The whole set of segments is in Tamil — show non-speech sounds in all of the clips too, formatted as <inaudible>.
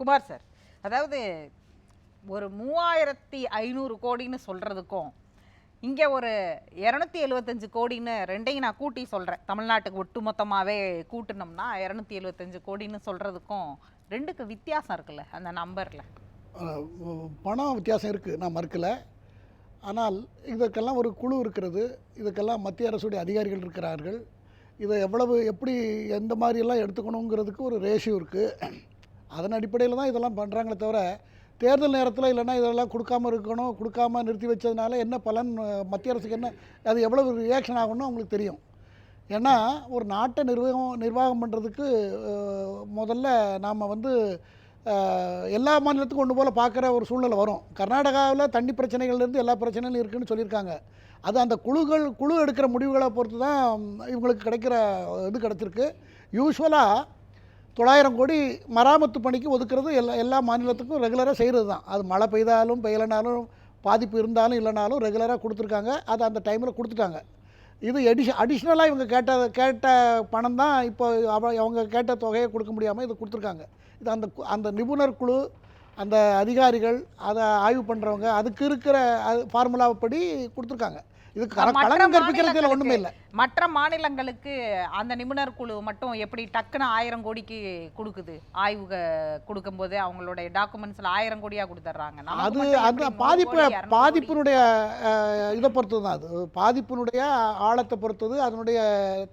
குமார் சார். அதாவது ஒரு மூவாயிரத்தி ஐநூறு கோடின்னு சொல்கிறதுக்கும் இங்கே ஒரு இரநூத்தி எழுபத்தஞ்சு கோடின்னு ரெண்டையும் நான் கூட்டி சொல்கிறேன் தமிழ்நாட்டுக்கு ஒட்டு மொத்தமாகவே கூட்டினோம்னா இரநூத்தி எழுபத்தஞ்சு கோடின்னு சொல்கிறதுக்கும் ரெண்டுக்கு வித்தியாசம் இருக்குல்ல அந்த நம்பரில். பணம் வித்தியாசம் இருக்குது நான் மறுக்கலை. ஆனால் இதற்கெல்லாம் ஒரு குழு இருக்கிறது இதுக்கெல்லாம் மத்திய அரசுடைய அதிகாரிகள் இருக்கிறார்கள். இதை எவ்வளவு எப்படி எந்த மாதிரியெல்லாம் எடுத்துக்கணுங்கிறதுக்கு ஒரு ரேஷியோ இருக்குது அதன் அடிப்படையில் தான் இதெல்லாம் பண்ணுறாங்களே தவிர தேர்தல் நேரத்தில் இல்லைன்னா இதெல்லாம் கொடுக்காம இருக்கணும் கொடுக்காம நிறுத்தி வச்சதுனால என்ன பலன் மத்திய அரசுக்கு என்ன அது எவ்வளவு ரியாக்ஷன் ஆகும்னு அவங்களுக்கு தெரியும். ஏன்னா ஒரு நாட்டை நிர்வாகம் நிர்வாகம் பண்ணுறதுக்கு முதல்ல நாம் வந்து எல்லா மாநிலத்துக்கும் ஒன்று போல் பார்க்குற ஒரு சூழ்நிலை வரும். கர்நாடகாவில் தண்ணி பிரச்சனைகள்லேருந்து எல்லா பிரச்சனைகளும் இருக்குதுன்னு சொல்லியிருக்காங்க. அது அந்த குழுக்கள் குழு எடுக்கிற முடிவுகளை பொறுத்து தான் இவங்களுக்கு கிடைக்கிற இது கிடச்சிருக்கு. யூஸ்வலாக தொள்ளாயிரம் கோடி மராமத்து பணிக்கு ஒதுக்கிறது எல்லா எல்லா மாநிலத்துக்கும் ரெகுலராக செய்கிறது தான். அது மழை பெய்தாலும் பெய்யலைனாலும் பாதிப்பு இருந்தாலும் இல்லைனாலும் ரெகுலராக கொடுத்துருக்காங்க. அது அந்த டைமில் கொடுத்துட்டாங்க. இது எடிஷ அடிஷ்னலாக இவங்க கேட்ட கேட்ட பணம் தான் இப்போ அவ- அவங்க கேட்ட தொகையை கொடுக்க முடியாமல் இது கொடுத்துருக்காங்க. இது அந்த கு- அந்த நிபுணர் குழு அந்த அதிகாரிகள் அதை ஆய்வு பண்ணுறவங்க அதுக்கு இருக்கிற அது ஃபார்முலாப்படி கொடுத்துருக்காங்க. இது களங்கம் கற்பிக்கிறதுல ஒன்றுமே இல்லை. மற்ற மாநிலங்களுக்கு அந்த நிபுணர் குழு மட்டும் எப்படி டக்குன்னு ஆயிரம் கோடிக்கு கொடுக்குது? ஆய்வுக கொடுக்கும்போது அவங்களுடைய டாக்குமெண்ட்ஸ்ல ஆயிரம் கோடியா கொடுத்துட்றாங்க அது அந்த பாதிப்பு? பாதிப்பினுடைய இதை பொறுத்து தான் அது. பாதிப்பினுடைய ஆழத்தை பொறுத்தது அதனுடைய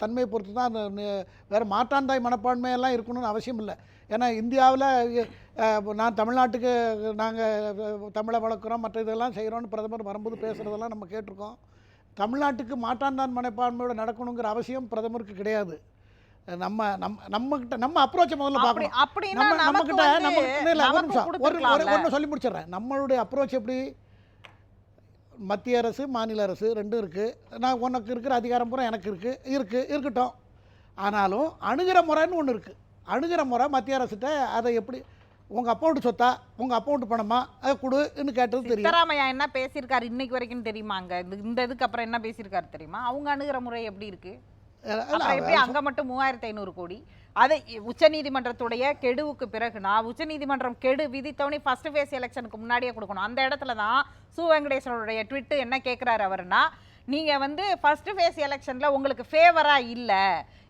தன்மையை பொறுத்து தான் அந்த வேற மாற்றாந்தாய் மனப்பான்மையெல்லாம் இருக்கணும்னு அவசியம் இல்லை. ஏன்னா இந்தியாவில் நான் தமிழ்நாட்டுக்கு நாங்கள் தமிழை வளர்க்குறோம் மற்ற இதெல்லாம் செய்கிறோன்னு பிரதமர் வரும்போது பேசுகிறதெல்லாம் நம்ம கேட்டிருக்கோம். தமிழ்நாட்டுக்கு மாற்றாந்தான் மனப்பான்மையோட நடக்கணுங்கிற அவசியம் பிரதமருக்கு கிடையாது. நம்ம நம்ம நம்மக்கிட்ட நம்ம அப்ரோச்சை முதல்ல பார்க்கணும். அப்படின்னா நம்ம நம்ம கிட்ட நம்ம இல்ல, ஒரு நிமிஷம். ஒரு. ஒன்று சொல்லி முடிச்சிடுறேன். நம்மளுடைய அப்ரோச் எப்படி? மத்திய அரசு மாநில அரசு ரெண்டும் இருக்குது நான் உனக்கு இருக்கிற அதிகாரம் பூரா எனக்கு இருக்குது இருக்குது இருக்கட்டும். ஆனாலும் அணுகிற முறைன்னு ஒன்று இருக்குது அணுகிற முறை மத்திய அரசுகிட்ட அதை எப்படி உங்கள் அக்கௌண்ட் சொத்தா உங்கள் அக்கௌண்ட் பணமா? அதை கொடுன்னு கேட்டது தெரியும். சித்தராமையா என்ன பேசியிருக்காரு இன்னைக்கு வரைக்கும் தெரியுமாங்க? இந்த- இந்த இதுக்கு அப்புறம் என்ன பேசியிருக்காரு தெரியுமா? அவங்க அணுகிற முறை எப்படி இருக்கு? எப்படி அங்க மட்டும் மூவாயிரத்தி ஐநூறு கோடி? அதை உச்சநீதிமன்றத்துடைய கெடுவுக்கு பிறகு நான் உச்சநீதிமன்றம் கெடு விதித்தவனே ஃபர்ஸ்ட் ஃபேஸ் எலெக்ஷனுக்கு முன்னாடியே கொடுக்கணும். அந்த இடத்துல தான் சு வெங்கடேஸ்வரருடைய ட்விட் என்ன கேட்குறாரு அவருன்னா நீங்கள் வந்து ஃபஸ்ட்டு ஃபேஸ் எலெக்ஷனில் உங்களுக்கு ஃபேவராக இல்லை.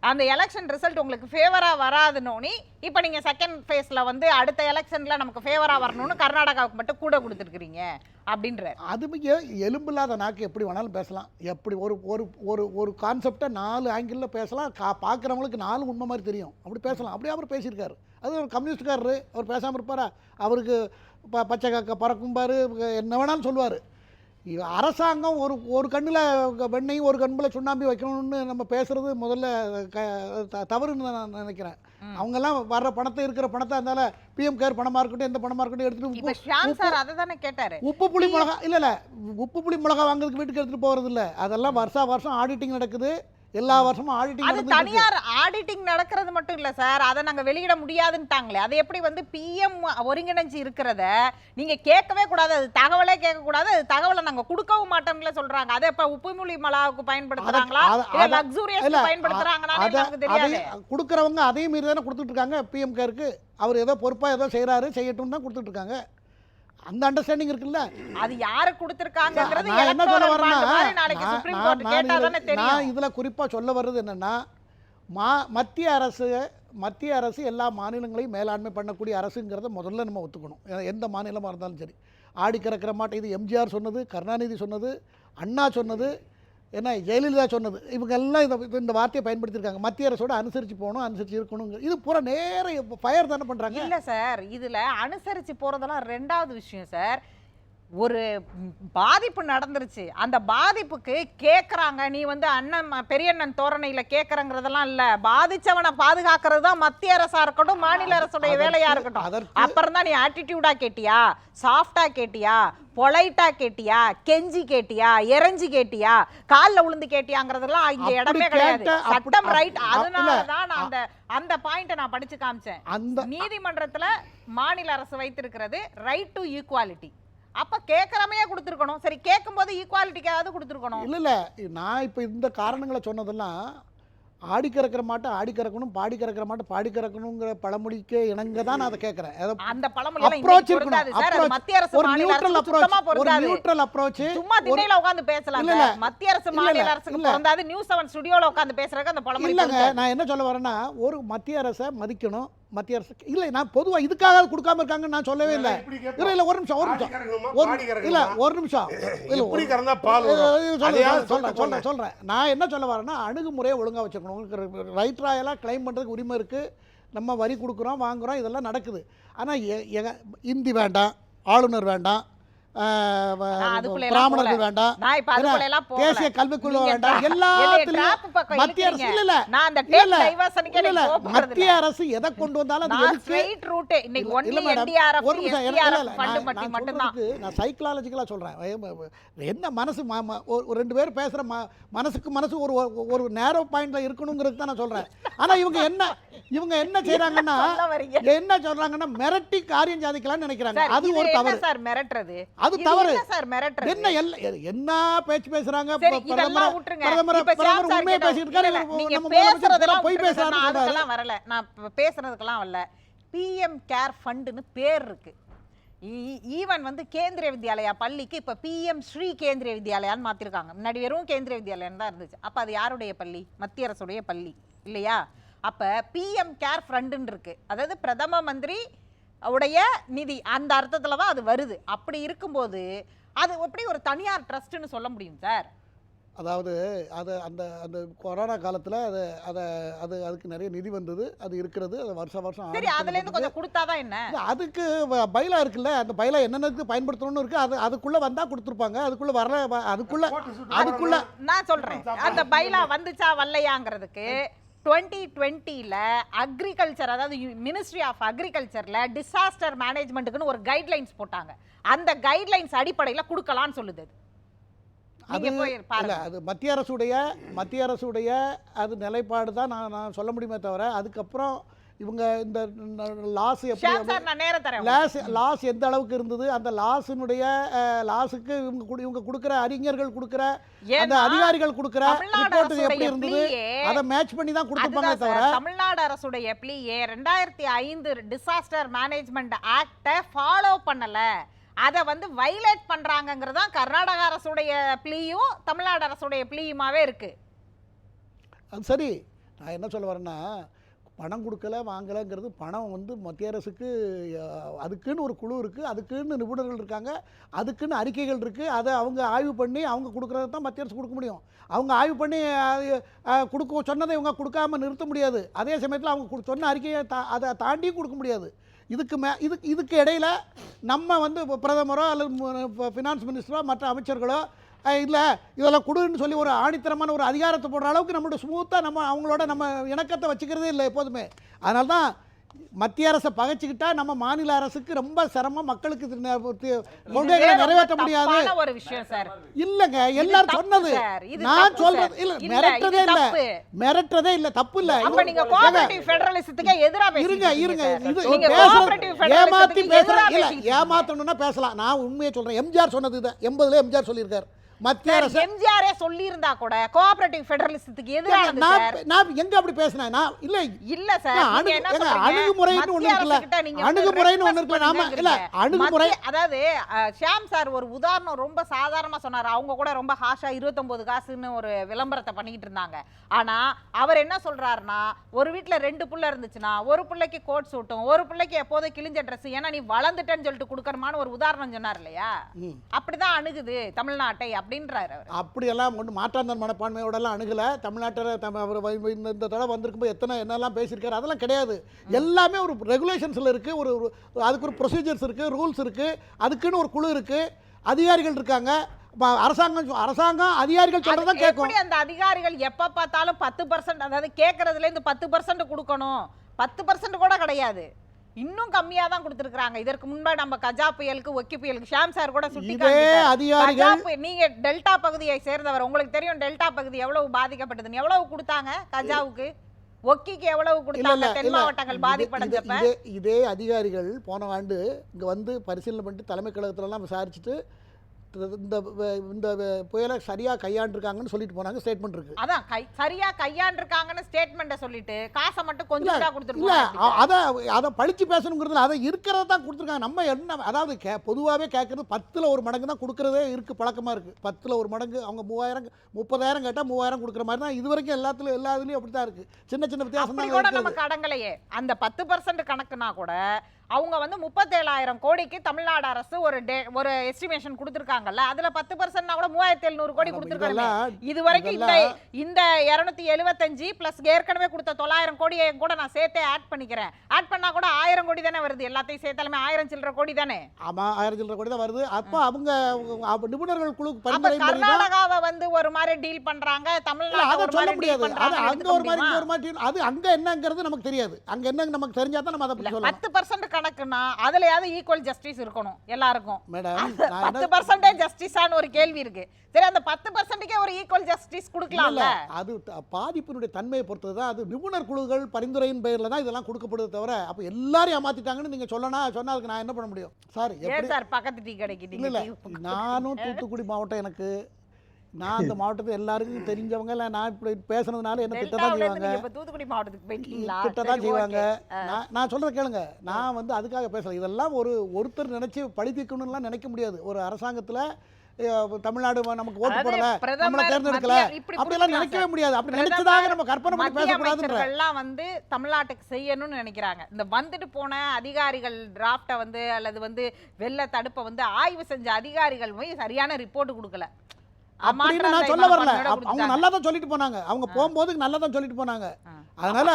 அந்த எலெக்ஷன் ரிசல்ட் உங்களுக்கு ஃபேவராக வராதுனோனி இப்போ நீங்கள் செகண்ட் ஃபேஸில் வந்து அடுத்த எலெக்ஷனில் நமக்கு ஃபேவராக வரணும்னு கர்நாடகாவுக்கு மட்டும் கூட கொடுத்துருக்குறீங்க அப்படின்ற அது எலும்பில்லாத நாக்கு எப்படி வேணாலும் பேசலாம். எப்படி ஒரு ஒரு ஒரு ஒரு கான்செப்டை நாலு ஆங்கிளில் பேசலாம். கா பார்க்குறவங்களுக்கு நாலு உண்மை மாதிரி தெரியும். அப்படி பேசலாம். அப்படியே அவர் பேசியிருக்காரு. அது ஒரு கம்யூனிஸ்ட்காரரு அவர் பேசாமல் இருப்பாரா? அவருக்கு ப பச்சை காக்க பறக்கும்பாரு என்ன வேணாலும் சொல்லுவார். அரசாங்கம் ஒரு ஒரு கண்ணில் வெண்ணையும் ஒரு கண்ணில் சுண்ணாம்பி வைக்கணும்னு நம்ம பேசுறது முதல்ல க தவறுன்னு நான் நினைக்கிறேன். அவங்கெல்லாம் வர்ற பணத்தை இருக்கிற பணத்தை அதனால பிஎம் கேர் பணமாக இருக்கட்டும் எந்த பணமாக இருக்கட்டும் எடுத்துகிட்டு கேட்டாரு. உப்பு புளி மிளகா இல்லை இல்லை உப்பு புளி மிளகா வாங்குறதுக்கு வீட்டுக்கு எடுத்துகிட்டு போகிறது இல்லை அதெல்லாம் வருஷா வருஷம் ஆடிட்டிங் நடக்குது. எல்லா வருஷமும் ஆடிட்டிங் அது. தனியார் ஆடிட்டிங் நடக்கிறது மட்டும் இல்ல சார். அதை நாங்க வெளியிட முடியாதுன்ட்டாங்களே. அது எப்படி வந்து பிஎம் ஒருங்கிணைஞ்சு இருக்கிறத நீங்க கேட்கவே கூடாது. அது தகவலே கேட்க கூடாது அது தகவலை நாங்க கொடுக்கவும் மாட்டோம்ல சொல்றாங்க. அதை இப்ப உப்புமொழி மலாவுக்கு பயன்படுத்துறாங்களா? இல்ல லக்ஸூரியஸ் பயன்படுத்துறாங்கன்னு நமக்கு தெரியாது. கொடுக்குறவங்க அதையும் மீறி தானே கொடுத்துட்டு இருக்காங்க. பிஎம் கேருக்கு அவர் ஏதோ பொறுப்பாக ஏதோ செய்கிறாரு செய்யட்டும் தான் கொடுத்துட்டு இருக்காங்க. அந்த அண்டர்ஸ்டாண்டிங் இருக்குல்ல? அது யாரு கொடுத்திருக்காங்கங்கிறது நான் என்ன சொல்ல வரேன்னா நான்- இதுல- குறிப்பாக சொல்ல வர்றது என்னென்னா மா மத்திய அரசு மத்திய அரசு எல்லா மாநிலங்களையும் மேலாண்மை பண்ணக்கூடிய அரசுங்கிறத முதல்ல நம்ம ஒத்துக்கணும். எந்த மாநிலமாக இருந்தாலும் சரி. ஆடி கறக்கிற மாட்டை இது எம்ஜிஆர் சொன்னது கருணாநிதி சொன்னது அண்ணா சொன்னது என்ன ஜெயலலிதா சொன்னது இவங்க எல்லாம் இதை இது- இந்த வார்த்தையை பயன்படுத்தியிருக்காங்க. மத்திய அரசோட அனுசரித்து போகணும் அனுசரித்து இருக்கணுங்க இது பூரா நேர ஃபயர் தானே பண்ணுறாங்க இல்ல சார் இதுல அனுசரிச்சு போறதெல்லாம் ரெண்டாவது விஷயம் சார். ஒரு பாதிப்பு நடந்துருச்சு. அந்த பாதிப்புக்கு கேக்குறாங்க. நீ வந்து அண்ணன் பெரியண்ணன் தோரணையில கேக்குறங்கிறதெல்லாம் இல்ல. பாதிச்சவனை பாதுகாக்கிறது தான் மத்திய அரசா இருக்கட்டும் மாநில அரசுடைய அதற்கு- வேலையா இருக்கட்டும். அப்புறம் தான் நீ ஆட்டிடியூடா கேட்டியா? சாஃப்டா கேட்டியா? பொலைட்டா கேட்டியா கெஞ்சி கேட்டியா எரஞ்சி கேட்டியா கால்ல விழுந்து கேட்டியாங்கிறதெல்லாம் இங்க இடமே கிடையாது. சட்டம் ரைட் அப்- அதனால இல்ல. தான் நான் அந்த அந்த பாயிண்ட்டை நான் படிச்சு காமிச்சேன். அந்த நீதிமன்றத்துல மாநில அரசு வைத்திருக்கிறது ரைட் டு ஈக்குவாலிட்டி அப்ப கேட்கறமையே கொடுத்துருக்கணும். சரி கேட்கும்போது ஈக்குவாலிட்டிக்காவது கொடுத்துருக்கணும். இல்லை இல்லை. நான் இப்போ இந்த காரணங்களை சொன்னதெல்லாம் ஆடி கறக்கிற மாட்டை ஆடி கறக்கணும் பாடி கறக்கிற மாட்டை பாடி கறக்கணுங்கிற பழமொழிக்கு இணங்க தான் நான் அதை கேட்குறேன் அந்த பழமொழி அப்ரோச் இருக்கணும். மத்திய அரசு ஒரு நியூட்ரல் அப்ரோச் ஒரு நியூட்ரல் அப்ரோச் சும்மா திண்ணையில உட்கார்ந்து பேசலாம். மத்திய அரசு மாநில அரசுக்கு. பொருந்தாது. நியூஸ் செவன் ஸ்டுடியோல உட்கார்ந்து பேசுறதுக்கு அந்த பழமொழி இல்லைங்க. நான் என்ன சொல்ல வரேன்னா ஒரு மத்திய அரசை மதிக்கணும். மத்திய அரசு இல்லை நான் பொதுவா இதுக்காக கொடுக்காம இருக்காங்கன்னு நான் சொல்லவே இல்லை. இல்லை. இல்லை ஒரு நிமிஷம் ஒரு நிமிஷம். ஒரு இல்ல? ஒரு நிமிஷம். இல்ல சொல்லிட்டு சொல்றேன், சொல்றேன். நான் என்ன சொல்ல வரேன்னா அணுகுமுறையை ஒழுங்கா வச்சுக்கணும். உங்களுக்கு ரைட் ராயலாக கிளைம் பண்ணுறதுக்கு உரிமை இருக்கு. நம்ம வரி கொடுக்குறோம் வாங்குறோம் இதெல்லாம் நடக்குது. ஆனால் இந்தி வேண்டாம் ஆளுநர் வேண்டாம் பிராமணர்கள். வேண்டாம். தேசிய கல்விக்குள்ள நீங்க வேண்டாம் எல்லாத்துலயும் மத்திய அரசு. இல்ல இல்ல மத்திய. அரசு எதை கொண்டு வந்தாலும் அது எதுக்கு. இன்னைக்கு ஒரு நிமிஷம், நான் சைக்கலாஜிக்கலாக சொல்கிறேன் என்ன மனசு ஒரு ரெண்டு பேர் பேசுகிற ம மனசுக்கு மனசு ஒரு ஒரு- நேரோ பாயிண்ட்ல இருக்கணுங்கிறது தான் நான் சொல்கிறேன் ஆனால் இவங்க என்ன இவங்க என்ன <laughs> வரீங்க. என்ன சொல்கிறாங்கன்னா மிரட்டி காரியம் சாதிக்கலாம்னு நினைக்கிறாங்க அது ஒரு தவறு சார் மிரட்டுறது? அது தவறு. என்ன சார் மிரட்டுறது? என்ன எல்ல- என்ன பேச்சு பேசுறாங்க? இதெல்லாம் விட்டுருங்க. பிரதமர் உண்மையை பேசிட்டு இருக்காரு. நீங்க பேசுறதெல்லாம் பொய் வரல. நான் பேசுறதுக்கெல்லாம் வரல. பிஎம் கேர் ஃபண்டுன்னு பேர் இருக்கு. ஈவன் வந்து கேந்திரிய வித்யாலயா பள்ளிக்கு இப்ப பிஎம் ஸ்ரீ கேந்திரிய வித்யாலயான்னு மாத்திருக்காங்க. முன்னாடி வெறும் கேந்திரிய வித்யாலயம் தான் இருந்துச்சு. அப்ப அது யாருடைய பள்ளி? மத்திய அரசுடைய பள்ளி. இல்லையா? அப்ப பிஎம் கேர் ஃபண்டுன்னு இருக்கு. அதாவது பிரதம மந்திரி உடைய நிதி அந்த அர்த்தத்துல தான் அது வருது. அப்படி இருக்கும்போது அது எப்படி ஒரு தனியார் ட்ரஸ்ட்னு சொல்ல முடியும் சார்? அதாவது அது அந்த அந்த கொரோனா காலத்தில் அது அதை அது அதுக்கு நிறைய நிதி வந்தது அது இருக்கிறது அது வருஷம் வருஷம் சரி audit அதுல இருந்து பண்ணப்பட்டது. கொஞ்சம் கொடுத்தாதான் என்ன? அதுக்கு வ- பைலா இருக்குல்ல அந்த பைலா என்னென்னதுக்கு பயன்படுத்தணும்னு இருக்கு அது அதுக்குள்ள வந்தா கொடுத்துருப்பாங்க அதுக்குள்ள வரல வ- அதுக்குள்ள அதுக்குள்ள நான் சொல்றேன். அந்த பைலா வந்துச்சா வரலையாங்கிறதுக்கு டுவெண்ட்டி டுவெண்ட்டியில் அக்ரிகல்ச்சர் அதாவது மினிஸ்ட்ரி ஆஃப் அக்ரிகல்ச்சரில் டிசாஸ்டர் மேனேஜ்மெண்ட்டுக்குன்னு ஒரு கைட்லைன்ஸ் போட்டாங்க அந்த கைட்லைன்ஸ் அடிப்படையில் கொடுக்கலாம்னு சொல்லுது அது. இல்ல அது மத்திய அரசுடைய மத்திய அரசுடைய அது நிலைப்பாடு தான் நான் நான் சொல்ல முடியுமே தவிர அதுக்கப்புறம் இவங்க இந்த லாஸ் எப்படி லாஸ் லாஸ் எந்த அளவுக்கு இருந்தது? அந்த லாஸினுடைய லாஸுக்கு இவங்க இவங்க கொடுக்குற அறிஞர்கள் கொடுக்குற அந்த அதிகாரிகள் கொடுக்குற ரிப்போர்ட் எப்படி இருந்தது? அதை மேட்ச் பண்ணி தான் கொடுத்துருப்பாங்க அதுதான் தவிர. தமிழ்நாடு அரசுடைய பிளியே ரெண்டாயிரத்தி ஐந்து டிசாஸ்டர் மேனேஜ்மெண்ட் ஆக்டை ஃபாலோ பண்ணல. அதை வந்து வைலேட் பண்றாங்கங்கிறது தான் கர்நாடக அரசுடைய பிளியும் தமிழ்நாடு அரசுடைய பிளியுமாவே இருக்கு. அது சரி. நான் என்ன சொல்ல வரேன்னா பணம் கொடுக்கல வாங்கலைங்கிறது பணம் வந்து மத்திய அரசுக்கு அதுக்குன்னு ஒரு குழு இருக்குது அதுக்குன்னு நிபுணர்கள் இருக்காங்க அதுக்குன்னு அறிக்கைகள் இருக்குது அதை அவங்க ஆய்வு பண்ணி அவங்க கொடுக்குறது தான் மத்திய அரசு கொடுக்க முடியும். அவங்க ஆய்வு பண்ணி கொடுக்க சொன்னதை இவங்க கொடுக்காம நிறுத்த முடியாது. அதே சமயத்தில் அவங்க கொடு- சொன்ன அறிக்கையை தா அதை தாண்டியும் கொடுக்க முடியாது. இதுக்கு மே இதுக்கு இதுக்கு இடையில நம்ம வந்து பிரதமரோ அல்லது ஃபினான்ஸ் மினிஸ்டரோ மற்ற அமைச்சர்களோ இல்லை இதெல்லாம் கொடுன்னு சொல்லி ஒரு ஆணித்தரமான ஒரு அதிகாரத்தை போடுற அளவுக்கு நம்மளோட ஸ்மூத்தாக நம்ம அவங்களோட நம்ம இணக்கத்தை வச்சுக்கிறதே இல்லை எப்போதுமே. அதனால தான் மத்திய அரசை பகைச்சிக்கிட்டா நம்ம மாநில அரசுக்கு ரொம்ப சிரமம் மக்களுக்கு கொள்கைகளை நிறைவேற்ற முடியாது. ஒரு விஷயம் சார் இல்லங்க எல்லாரும் சொன்னது. நான் சொல்றது. இல்ல மிரட்டதே இல்ல. மிரட்டதே இல்ல தப்பு இல்ல. நீங்க கோஆபரேட்டிவ் ஃபெடரலிசத்துக்கு எதிரா பேசிட்டு இருங்க இருங்க. இது ஏமாத்தி க்கு பேசுற எதிரா இல்ல. ஏமாத்தணும்னா பேசலாம். நான் உண்மையை சொல்றேன். எம்ஜிஆர் சொன்னது இது எண்பதுல எம்ஜிஆர் சொல்லியிருக்காரு. மத்திய அரசு எம்ஜிஆரே சொல்லியிருந்தா கூட கோஆபரேட்டிவ் ஃபெடரலிசத்துக்கு எதிரானது நான் எங்க அப்படி பேசினேன் நான் இல்ல இல்ல சார்? அணுகுமுறைன்னு ஒண்ணு இருக்குல்ல? அணுகுமுறைன்னு ஒண்ணு இருக்குல்ல? நாம-. இல்ல, அணுகுமுறை- அதாவது ஷியாம் சார் ஒரு உதாரணம் ரொம்ப சாதாரணமா சொன்னாரு அவங்க கூட ரொம்ப ஹாஷா 29 காசுன்னு ஒரு விளம்பரத்தை பண்ணிக்கிட்டு இருந்தாங்க ஆனா அவர் என்ன சொல்றாருன்னா ஒரு வீட்ல ரெண்டு புள்ள இருந்துச்சுன்னா ஒரு பிள்ளைக்கு கோட் சூட்டும் ஒரு பிள்ளைக்கு எப்போதும் கிழிஞ்ச ட்ரெஸ் ஏன்னா நீ வளர்ந்துட்டேன்னு சொல்லிட்டு கொடுக்கறமான ஒரு உதாரணம் சொன்னார் இல்லையா. அப்படிதான் அணுகுது தமிழ்நாட்டை அப்படின்றாரு அவர். அப்படியெல்லாம் ஒன்று மாற்றாந்தன் மனப்பான்மையோடலாம் அணுகல. தமிழ்நாட்டில் தம் அவர் இந்த தடவை வந்திருக்கும்போது எத்தனை என்னெல்லாம் பேசியிருக்காரு அதெல்லாம் கிடையாது. எல்லாமே ஒரு ரெகுலேஷன்ஸில் இருக்குது ஒரு அதுக்கு ஒரு ப்ரொசீஜர்ஸ் இருக்குது ரூல்ஸ் இருக்குது அதுக்குன்னு ஒரு குழு இருக்குது அதிகாரிகள் இருக்காங்க. அரசாங்கம் அரசாங்கம் அதிகாரிகள் சொல்கிறத அது கேட்கும். அந்த அதிகாரிகள் எப்ப பார்த்தாலும் பத்து பர்சன்ட் அதாவது கேட்கறதுல இருந்து பத்து பர்சன்ட் கொடுக்கணும். பத்து பர்சன்ட் கூட கிடையாது. இன்னும் கம்மியா தான் கொடுத்துருக்காங்க இதற்கு முன்னாடி நம்ம கஜா புயலுக்கு ஒக்கி புயலுக்கு ஷாம் சார் கூட சுட்டி அதிகாரிகள் நீங்க டெல்டா பகுதியை சேர்ந்தவர். உங்களுக்கு தெரியும் டெல்டா பகுதி எவ்வளவு பாதிக்கப்பட்டதுன்னு. எவ்வளவு கொடுத்தாங்க கஜாவுக்கு? ஒக்கிக்கு எவ்வளவு கொடுத்தாங்க? தென் மாவட்டங்கள் பாதிப்படைஞ்சப்ப. இது- அதிகாரிகள் போன ஆண்டு இங்க வந்து பரிசீலனை பண்ணிட்டு தலைமை கழகத்துலலாம் விசாரிச்சுட்டு இந்த இந்த புயலை சரியாக கையாண்டிருக்காங்கன்னு சொல்லிட்டு போனாங்க ஸ்டேட்மெண்ட் இருக்கு. அதான் கை சரியா கையாண்டிருக்காங்கன்னு ஸ்டேட்மெண்ட்டை சொல்லிட்டு காசை மட்டும் கொஞ்சம்? அ- அதை அதை பழிச்சு பேசணுங்கிறதுல அதை இருக்கிறத தான் கொடுத்துருக்காங்க. நம்ம என்ன அதாவது கே பொதுவாகவே கேட்கறது பத்தில் ஒரு மடங்கு தான் கொடுக்குறதே இருக்குது பழக்கமாக இருக்குது பத்தில் ஒரு மடங்கு அவங்க மூவாயிரம் முப்பதாயிரம் கேட்டால் மூவாயிரம் கொடுக்குற மாதிரி தான் இது வரைக்கும் எல்லாத்துலையும் எல்லா இதுலேயும் அப்படி தான் இருக்குது சின்ன சின்ன வித்தியாசம் தான் கூட இருக்குது நமக்கு அடங்கலையே அந்த பத்து பர்சன்ட் கணக்குனா கூட அவங்க வந்து முப்பத்தேழாயிரம் கோடிக்கு தமிழ்நாடு அரசு ஒரு டே ஒரு எஸ்டிமேஷன் கொடுத்துருக்காங்கல்ல. அதுல பத்து பர்சன்ட்னா கூட மூவாயிரத்தி எழுநூறு கோடி கொடுத்துருக்காங்க இது வரைக்கும் இந்த இந்த இருநூத்தி எழுபத்தஞ்சு பிளஸ் ஏற்கனவே கொடுத்த தொள்ளாயிரம் கோடியை கூட நான் சேர்த்தே ஆட் பண்ணிக்கிறேன். ஆட் பண்ணா கூட ஆயிரம் கோடி தானே வருது. எல்லாத்தையும் சேர்த்தாலுமே ஆயிரம் சில்லற கோடி தானே? ஆமாம் ஆயிரம் சில்லரை கோடி தான் வருது. அப்போ அவங்க நிபுணர்கள் குழு கர்நாடகாவை வந்து ஒரு மாதிரி டீல் பண்றாங்க. தமிழ்நாடு சொல்ல முடியாது. அது அங்க ஒரு மாதிரி ஒரு மாதிரி அது அங்க என்னங்கிறது நமக்கு தெரியாது. அங்க என்ன நமக்கு தெரிஞ்சா தான் நம்ம அதை பத்து பர்சன்ட் கணக்குன்னா அதுலயாவது ஈக்குவல் ஜஸ்டிஸ் இருக்கணும் எல்லாருக்கும். மேடம் பத்து பர்சன்டேஜ் ஜஸ்டிஸான்னு ஒரு கேள்வி இருக்கு. சரி அந்த பத்து பர்சன்ட்டுக்கே ஒரு ஈக்குவல் ஜஸ்டிஸ் கொடுக்கலாம்ல? அது பாதிப்பினுடைய தன்மையை பொறுத்தது தான். அது நிபுணர் குழுக்கள் பரிந்துரையின் பெயரில் தான் இதெல்லாம் கொடுக்கப்படுது தவிர அப்போ எல்லாரும் ஏமாத்திட்டாங்கன்னு நீங்க சொல்லணும் சொன்னா அதுக்கு நான் என்ன பண்ண முடியும்? சார் சார் பக்கத்து டீ கடைக்கு இல்ல இல்ல நீங்க டீ நானும் தூத்துக்குடி மாவட்டம் எனக்கு நான் அந்த மாவட்டத்தை எல்லாருக்கும் தெரிஞ்சவங்க இல்லை நான் இப்படி பேசுனதுனால என்ன திட்ட தான் டெல்டாவுல இருந்து செய்வாங்க. தூத்துக்குடி மாவட்டத்துக்கு போயிட்டீங்களா? திட்ட தான் சரி, செய்வாங்க. நான் நான் சொல்கிறத கேளுங்க. நான் வந்து அதுக்காக பேசல. இதெல்லாம் ஒரு ஒருத்தர் நினைச்சு பழி தீர்க்கணும்லாம் நினைக்க முடியாது. ஒரு அரசாங்கத்துல தமிழ்நாடு நமக்கு ஓட்டு போடல நம்மளை தேர்ந்தெடுக்கல. அப்படியெல்லாம் நினைக்கவே. முடியாது. அப்படி நினைச்சதாக நம்ம கற்பனை பண்ணி பேசக்கூடாதுன்ற. அமைச்சர்கள்லாம் வந்து தமிழ்நாட்டுக்கு செய்யணும்னு நினைக்கிறாங்க. இந்த வந்துட்டு போன அதிகாரிகள் டிராஃப்டை வந்து அல்லது வந்து வெள்ள தடுப்பை வந்து ஆய்வு செஞ்ச அதிகாரிகள் போய் சரியான ரிப்போர்ட் கொடுக்கல. அப்படின்னு நான் சொல்ல வரல. அவங்க நல்லா தான் சொல்லிட்டு போனாங்க. அவங்க போகும்போது நல்லா தான் சொல்லிட்டு போனாங்க. அதனால.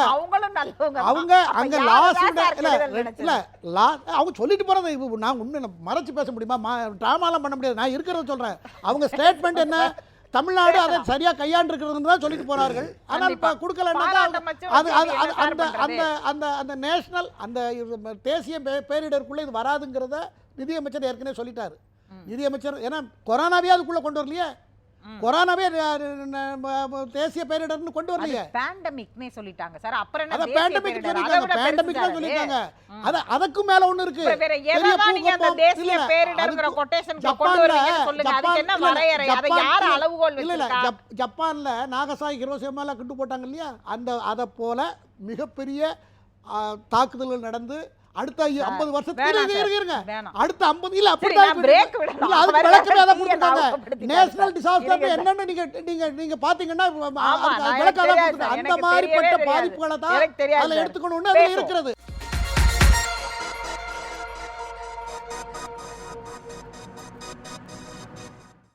அவங்க அங்க சார் இல்ல கெடுதல் இல்ல நினைச்சது? லா அவங்க சொல்லிட்டு போறது நான் உண்மை மறைச்சு பேச முடியுமா? ட்ராமாலாம் பண்ண முடியாது. நான் இருக்கிறத சொல்றேன். அவங்க ஸ்டேட்மெண்ட் என்ன? தமிழ்நாடு அதை சரியா கையாண்டிருக்கிறதுன்னு தான் சொல்லிட்டு போனார்கள். ஆனால். இப்போ கொடுக்கலன்னா அது அந்த அந்த அந்த அந்த நேஷனல் அந்த தேசிய பேரிடருக்குள்ள இது வராதுங்கிறத நிதியமைச்சர் ஏற்கனவே சொல்லிட்டாரு. நிதியமைச்சர் ஏன்னா கொரோனாவே அதுக்குள்ள கொண்டு வரலையே. கொரோனாவே தேசிய பேரிடர்னு கொண்டு வரலையே. பேண்டமிக்னே சொல்லிட்டாங்க. சார் அப்புறம் என்ன பேண்டமிக் விட பேண்டமிக் சொல்லிருக்காங்க அது. அத அதுக்கும் மேல ஒண்ணு இருக்கு. வேற எததான் நீங்க அந்த தேசிய பேரிடர்ங்கிற அதுக்கு- ஜப்பான்ல- கொண்டு வருவீங்கன்னு சொல்லுங்க. அதுக்கு என்ன வரையறை? அதை யாரு அளவுகோல் வச்சிருக்கா? ஜப்- ஜப்பான்ல நாகசாகி ஹிரோஷிமால குண்டு போட்டாங்க இல்லையா? அந்த அதை போல மிகப்பெரிய தாக்குதல்கள் நடந்து அடுத்த ஐம்பது வருஷத்துக்கு வேணாம் இருங்க. அடுத்த ஐம்பது இல்ல அப்படிதான். இல்ல, அதுக்கு விளக்கமே கொடுத்திருக்காங்க. ஞாபகப்படுத்திட்டாரு நேஷனல். டிசாஸ்டர். என்னன்னு நீங்க நீங்க நீங்க பாத்தீங்கன்னா விளக்கம். அந்த தெரியவே தெரியாது. பாதிப்புகளை தான் அதுல. எடுத்துக்கணும்னு அதுல. இருக்கிறது